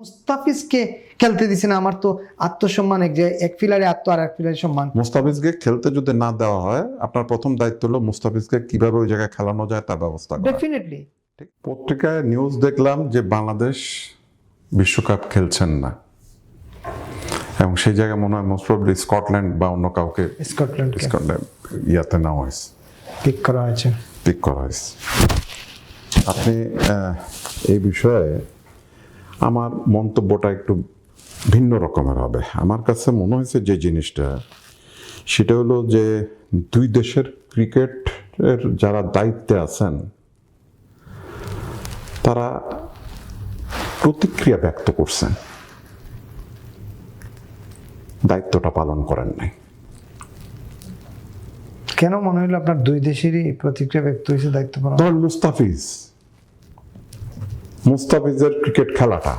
মুস্তাফিজকে খেলতে দিছে না আমার তো আত্মসম্মান এক যে এক ফিলারে আত্ম আর এক ফিলারে সম্মান। মুস্তাফিজকে খেলতে যদি না দেওয়া হয় আপনার প্রথম দায়িত্ব হলো মুস্তাফিজকে কীভাবে ওই জায়গায় খেলানো যায় তার ব্যবস্থা করা। ডেফিনেটলি পত্রিকায় নিউজ দেখলাম যে বাংলাদেশ বিশ্বকাপ খেলছেন না। এবং সেই জায়গায় মনে হয় মোস্ট প্রবলি স্কটল্যান্ড বা অন্য কাউকে স্কটল্যান্ডকে স্কটল্যান্ড ইয়াতে নেওয়া হয়েছে। পিক করা হয়েছে। পিক করা হয়েছে। আপনি এই বিষয়ে আমার মন্তব্যটা একটু ভিন্ন রকমের হবে। আমার কাছে মনে হয়েছে যে জিনিসটা সেটা হলো যে দুই দেশের ক্রিকেটের যারা দায়িত্বে আছেন তারা প্রতিক্রিয়া ব্যক্ত করছেন। দায়িত্বটা পালন করেন নাই। কেন মনে হলো আপনার দুই দেশেরই প্রতিক্রিয়া ব্যক্ত হয়েছে দায়িত্ব পালন? মুস্তাফিজ। মুস্তাফিজের ক্রিকেট খেলাটা।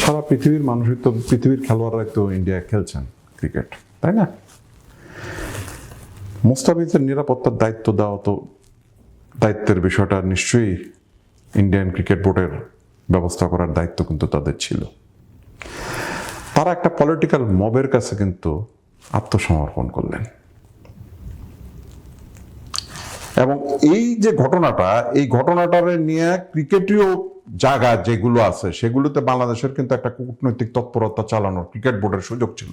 সারা পৃথিবীর মানুষই তো, পৃথিবীর খেলোয়াড়রা তো ইন্ডিয়া খেলছেন ক্রিকেট, তাই না? মুস্তাফিজের নিরাপত্তার দায়িত্ব দেওয়া তো দায়িত্বের বিষয়টা নিশ্চয়ই ইন্ডিয়ান ক্রিকেট বোর্ডের ব্যবস্থা করার দায়িত্ব কিন্তু তাদের ছিল। তারা একটা পলিটিক্যাল মবের কাছে কিন্তু আত্মসমর্পণ করলেন। এবং এই যে ঘটনাটা এই ঘটনাটার নিয়ে ক্রিকেটীয় জায়গা যেগুলো আছে সেগুলোতে বাংলাদেশের কিন্তু একটা কূটনৈতিক তৎপরতা চালানোর ক্রিকেট বোর্ডের সুযোগ ছিল।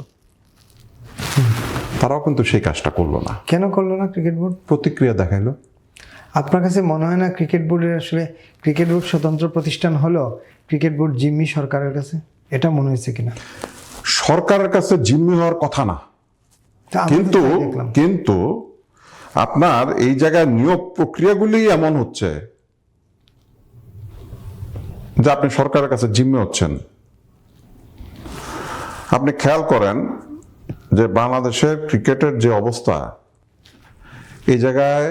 তারাও কিন্তু সেই কাজটা করল না। কেন করল না ক্রিকেট বোর্ড? প্রতিক্রিয়া দেখাইলো। আপনার কাছে মনে হয় না ক্রিকেট বোর্ডের আসলে ক্রিকেট বোর্ড স্বতন্ত্র প্রতিষ্ঠান হলো ক্রিকেট বোর্ড জিম্মি সরকারের কাছে? এটা মনে হয়েছে কিনা? সরকারের কাছে জিম্মি হওয়ার কথা না। কিন্তু কিন্তু আপনার এই জায়গায় নিয়োগ প্রক্রিয়াগুলি এমন হচ্ছে যে আপনি সরকারের কাছে জিম্মে হচ্ছেন। আপনি খেয়াল করেন যে বাংলাদেশের ক্রিকেটের যে অবস্থা, এই জায়গায়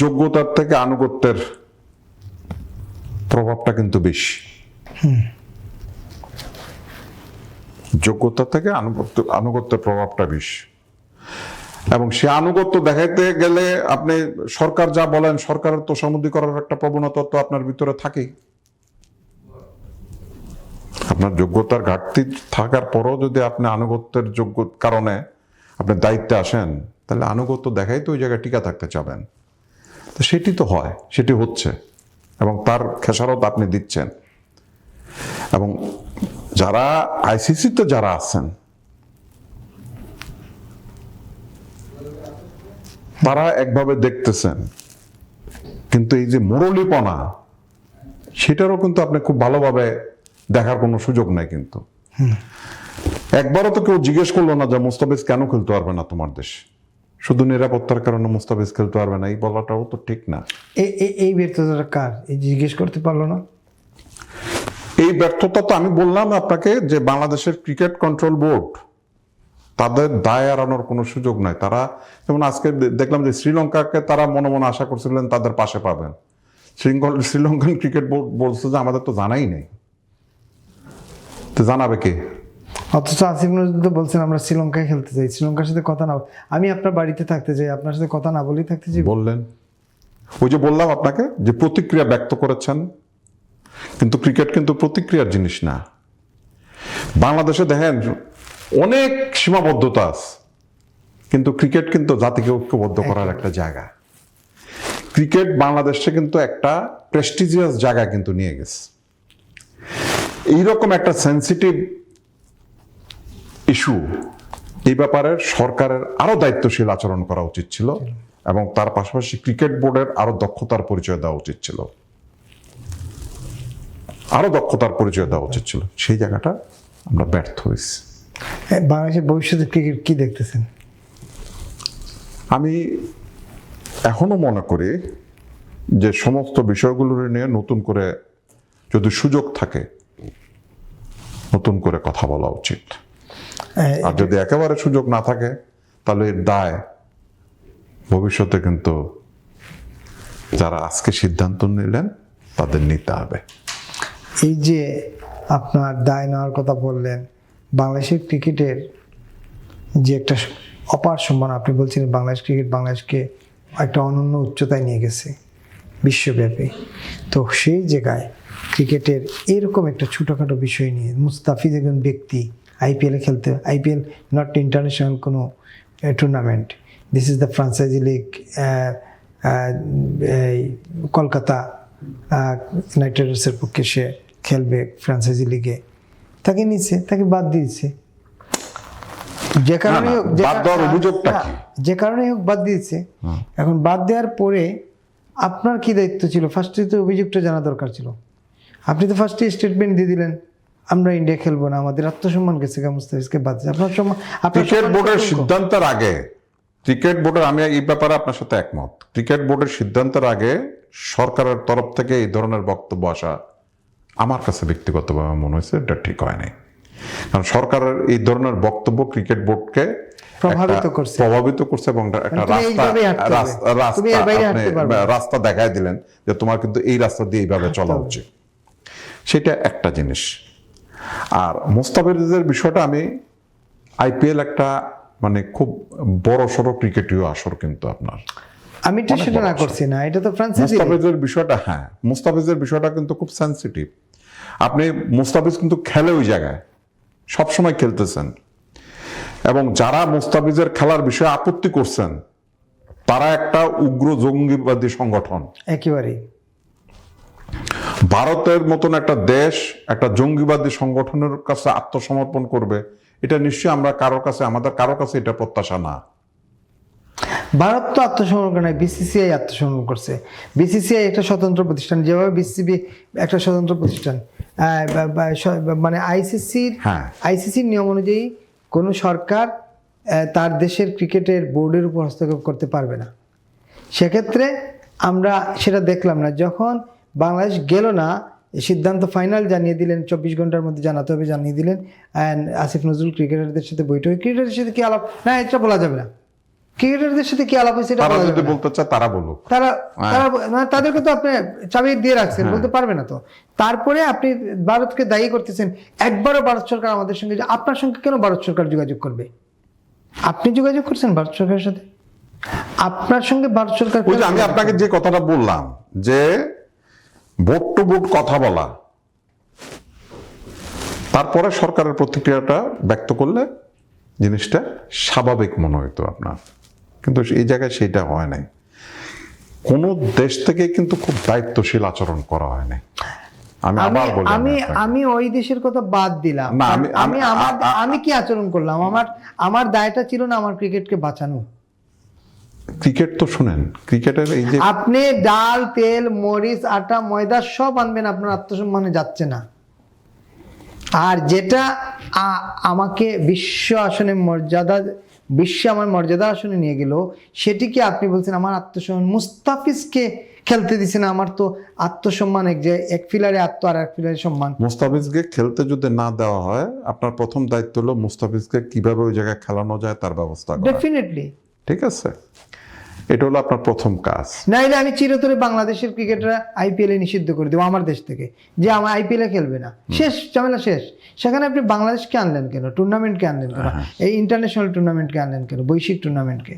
যোগ্যতার থেকে আনুগত্যের প্রভাবটা কিন্তু বেশি। যোগ্যতা থেকে আনুগত্য, আনুগত্যের প্রভাবটা বেশি। এবং সে আনুগত্য দেখাইতে গেলে আপনি সরকার যা বলেন, সরকারের তো সমুদ্রী করার একটা প্রবণতা তো আপনার ভিতরে থাকেই। আপনার যোগ্যতার ঘাটতি থাকার পরও যদি আপনি আনুগত্যের যোগ্য কারণে আপনি দায়িত্বে আসেন, তাহলে আনুগত্য দেখাই তো ওই জায়গায় টিকা থাকতে চাবেন। তো সেটি তো হয়, সেটি হচ্ছে এবং তার খেসারত আপনি দিচ্ছেন। এবং যারা আইসিসিতে যারা আছেন তারা একভাবে দেখতেছেন। কিন্তু এই যে মুরলীপনা সেটারও কিন্তু আপনি খুব ভালোভাবে দেখার কোনো সুযোগ নাই কিন্তু। একবারও তো কেউ জিজ্ঞেস করল না যে মুস্তাফিজ কেন খেলতে পারবে না তোমার দেশ? শুধু নিরাপত্তার কারণে মুস্তাফিজ খেলতে পারবে না এই বলাটাও তো ঠিক না। এই ব্যর্থতাটা কার? এই জিজ্ঞেস করতে পারল না? এই ব্যর্থতা তো আমি বললাম আপনাকে যে বাংলাদেশের ক্রিকেট কন্ট্রোল বোর্ড তাদের দায় এড়ানোর কোনো সুযোগ নাই। তারা যেমন আজকে দেখলাম যে শ্রীলঙ্কাকে তারা মনে মনে আশা করছিলেন তাদের পাশে পাবেন। শ্রীলঙ্কা শ্রীলঙ্কান ক্রিকেট বোর্ড বলছে যে আমাদের তো জানাই নেই। তো জানাবে কে? অথচ আসিফ নজরুল তো বলছেন আমরা শ্রীলঙ্কায় খেলতে চাই। শ্রীলঙ্কার সাথে কথা না আমি আপনার বাড়িতে থাকতে চাই আপনার সাথে কথা না বলেই থাকতে চাই। বললেন। ওই যে বললাম আপনাকে যে প্রতিক্রিয়া ব্যক্ত করেছেন কিন্তু ক্রিকেট কিন্তু প্রতিক্রিয়ার জিনিস না। বাংলাদেশে দেখেন অনেক সীমাবদ্ধতা আছে। কিন্তু ক্রিকেট কিন্তু জাতিকে ঐক্যবদ্ধ করার একটা জায়গা। ক্রিকেট বাংলাদেশে কিন্তু একটা প্রেস্টিজিয়াস জায়গা কিন্তু নিয়ে গেছে। এইরকম একটা সেন্সিটিভ ইস্যু এই ব্যাপারে সরকারের আরও দায়িত্বশীল আচরণ করা উচিত ছিল এবং তার পাশাপাশি ক্রিকেট বোর্ডের আরও দক্ষতার পরিচয় দেওয়া উচিত ছিল। আরও দক্ষতার পরিচয় দেওয়া উচিত ছিল। সেই জায়গাটা আমরা ব্যর্থ হয়েছি। হ্যাঁ, বাংলাদেশের ভবিষ্যতে ক্রিকেট কি দেখতেছেন? আমি এখনও মনে করি যে সমস্ত বিষয়গুলো নিয়ে নতুন করে যদি সুযোগ থাকে নতুন করে কথা বলা উচিত। হ্যাঁ, আর যদি একেবারে সুযোগ না থাকে তাহলে এর দায় ভবিষ্যতে কিন্তু যারা আজকে সিদ্ধান্ত নিলেন তাদের নিতে হবে। এই যে আপনার দায় নেওয়ার কথা বললেন বাংলাদেশের ক্রিকেটের যে একটা অপার সম্মান আপনি বলছেন বাংলাদেশ ক্রিকেট বাংলাদেশকে একটা অনন্য উচ্চতায় নিয়ে গেছে বিশ্বব্যাপী। তো সেই জায়গায় ক্রিকেটের এরকম একটা ছোটোখাটো বিষয় নিয়ে মুস্তাফিজ একজন ব্যক্তি আইপিএলে খেলতে, আইপিএল নট ইন্টারন্যাশনাল কোনো tournament this is the franchise league Kolkata knight রাইডার্সের পক্ষে সে খেলবে ফ্রাঞ্চাইজি লিগে তাকে নিচ্ছে তাকে বাদ দিয়েছে। যে কারণে হোক যে বাদ দেওয়ার অভিযোগটা কি? যে কারণে হোক বাদ দিয়েছে। এখন বাদ দেওয়ার পরে আপনার কি দায়িত্ব ছিল? ফার্স্টে তো অভিযোগটা জানা দরকার ছিল। আপনি তো ফার্স্টে স্টেটমেন্ট দিয়ে দিলেন আমরা ইন্ডিয়া খেলব না আমাদের আত্মসম্মান গেছে গা মুস্তাফিজকে বাদ আপনার সম্মান ক্রিকেট বোর্ডের? সিদ্ধান্তের আগে ক্রিকেট বোর্ডের আমি এই ব্যাপারে আপনার সাথে একমত। ক্রিকেট বোর্ডের সিদ্ধান্তের আগে সরকারের তরফ থেকে এই ধরনের বক্তব্য আসা আমার কাছে ব্যক্তিগতভাবে মনে হয়েছে এটা ঠিক হয় নাই। কারণ সরকারের এই ধরনের বক্তব্য ক্রিকেট বোর্ডকে প্রভাবিত করছে। প্রভাবিত করছে এবং একটা রাস্তা হবে। রাস্তা দেখায় দিলেন যে তোমার কিন্তু এই রাস্তা দিয়ে এইভাবে চলা উচিত। সেটা একটা জিনিস। আর মোস্তাফিজের বিষয়টা আমি আইপিএল একটা মানে খুব বড় সড়ো ক্রিকেটীয় আসর কিন্তু আপনার। আমি তো সেটা না করছি না এটা তো ফ্রান্সিস মুস্তাফিজের বিষয়টা হ্যাঁ মুস্তাফিজের বিষয়টা কিন্তু খুব সেন্সিটিভ আপনি মুস্তাফিজ কিন্তু খেলে ওই জায়গায়। সবসময় খেলতেছেন। এবং যারা মুস্তাফিজের খেলার বিষয়ে আপত্তি করছেন তারা একটা উগ্র জঙ্গিবাদী সংগঠন। একেবারেই। ভারতের মতন একটা দেশ একটা জঙ্গিবাদী সংগঠনের কাছে আত্মসমর্পণ করবে এটা নিশ্চয়ই আমরা কারোর কাছে আমাদের কারোর কাছে এটা প্রত্যাশা না। ভারত তো আত্মসমর্পণ নাই বিসিসিআই আত্মসমর্পণ করছে। বিসিসিআই একটা স্বতন্ত্র প্রতিষ্ঠান যেভাবে বিসিবি একটা স্বতন্ত্র প্রতিষ্ঠান। মানে আইসিসির হ্যাঁ। আইসিসির নিয়ম অনুযায়ী কোনো সরকার তার দেশের ক্রিকেটের বোর্ডের উপর হস্তক্ষেপ করতে পারবে না। সেক্ষেত্রে আমরা সেটা দেখলাম না। যখন বাংলাদেশ গেল না সিদ্ধান্ত ফাইনাল জানিয়ে দিলেন চব্বিশ ঘণ্টার মধ্যে জানাতে হবে জানিয়ে দিলেন। অ্যান্ড আসিফ নজরুল ক্রিকেটারদের সাথে বৈঠক। ক্রিকেটারের সাথে কি আলাপ? না এটা বলা যাবে না। ক্রিকেটারদের সাথে কি আলাপ হয়েছে তারা যদি বলতে চায় তারা বলুক। তারা হ্যাঁ। তারা মানে তাদেরকে তো আপনি চাবি দিয়ে রাখছেন বলতে পারবে না তো। তারপরে আপনি ভারতকে দায়ী করতেছেন একবারও ভারত সরকার আমাদের সঙ্গে আপনার সঙ্গে কেন ভারত সরকার যোগাযোগ করবে? আপনি যোগাযোগ করছেন ভারত সরকারের সাথে? আপনার সঙ্গে ভারত সরকার ওই যে আমি আপনাকে যে কথাটা বললাম যে ভোট টু ভোট কথা বলা তারপরে সরকারের প্রতিক্রিয়াটা ব্যক্ত করলে জিনিসটা স্বাভাবিক মনে হইতো আপনার। কিন্তু এই জায়গায় সেটা হয় নাই। কোন দেশ থেকে কিন্তু খুব দায়িত্বশীল আচরণ করা হয় নাই। আমি আবার বলি আমি আমি ওই দেশের কথা বাদ দিলাম। আমি- আমি আমি- আমার আমি কি আচরণ করলাম? আমার আমার দায়টা ছিল না আমার ক্রিকেটকে বাঁচানো ক্রিকেট তো শুনেন ক্রিকেটের এই যে আপনি ডাল তেল মরিচ আটা ময়দা সব আনবেন আপনার আত্মসম্মানে যাচ্ছে না। আর যেটা আমাকে বিশ্ব আসনে মর্যাদা বিশ্বে আমার মর্যাদা আসনে নিয়ে গেল। সেটিকে আপনি বলছেন আমার আত্মসম্মান। মুস্তাফিজকে খেলতে দিছে না আমার তো আত্মসম্মান এক যে এক ফিলারে আত্ম আর এক ফিলারে সম্মান। মুস্তাফিজকে খেলতে যদি না দেওয়া হয় আপনার প্রথম দায়িত্ব হলো মুস্তাফিজকে কীভাবে ওই জায়গায় খেলানো যায় তার ব্যবস্থা করা। ডেফিনেটলি ঠিক আছে? এটা হলো আপনার প্রথম কাজ। নাইলে আমি চিরতরে বাংলাদেশের ক্রিকেটাররা আইপিএল এ নিষিদ্ধ করে দেবো আমার দেশ থেকে। যে আমার আইপিএল এ খেলবে না। শেষ ঝামেলা শেষ। সেখানে আপনি বাংলাদেশকে আনলেন কেন? টুর্নামেন্টকে আনলেন কেন? এই ইন্টারন্যাশনাল টুর্নামেন্টকে আনলেন কেন? বৈশ্বিক টুর্নামেন্টকে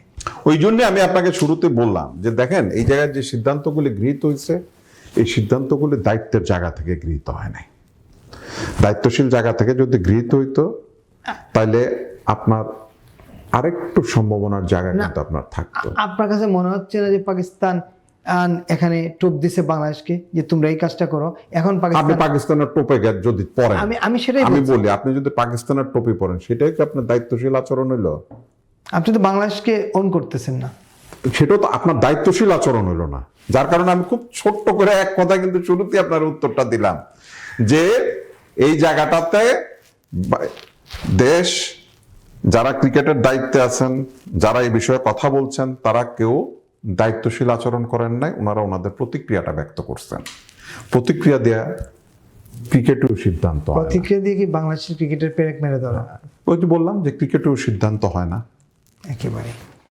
ওই জন্য আমি আপনাকে শুরুতে বললাম যে দেখেন এই জায়গায় যে সিদ্ধান্তগুলি গৃহীত হয়েছে এই সিদ্ধান্তগুলি দায়িত্বের জায়গা থেকে গৃহীত হয় নাই। দায়িত্বশীল জায়গা থেকে যদি গৃহীত হইতো তাহলে আপনার আরেকটু সম্ভাবনার জায়গা কিন্তু আপনার থাকতো। আপনার কাছে মনে হচ্ছে না যে পাকিস্তান এখানে টোপ দিছে বাংলাদেশকে যে তোমরা এই কাজটা করো? এখন আপনি পাকিস্তানের টোপে যদি পড়েন। আমি আমি সেটাই আমি বলি আপনি যদি পাকিস্তানের টোপি পরেন সেটাই কি আপনার দায়িত্বশীল আচরণ হইল? আপনি তো বাংলাদেশকে অন করতেছেন না। সেটাও তো আপনার দায়িত্বশীল আচরণ হইল না। যার কারণে আমি খুব ছোট্ট করে এক কথা কিন্তু শুরুতে আপনার উত্তরটা দিলাম যে এই জায়গাটাতে দেশ যারা ক্রিকেটের দায়িত্বে আছেন যারা এই বিষয়ে কথা বলছেন তারা কেউ দায়িত্বশীল আচরণ করেন নাই ওনারা ওনাদের প্রতিক্রিয়াটা ব্যক্ত করছেন। প্রতিক্রিয়া দেয়া ক্রিকেটেও সিদ্ধান্ত প্রতিক্রিয়া দিয়ে কি বাংলাদেশের ক্রিকেটের পেরেক মেরে ধরা? ওই তো বললাম যে ক্রিকেটেও সিদ্ধান্ত হয় না। একেবারে।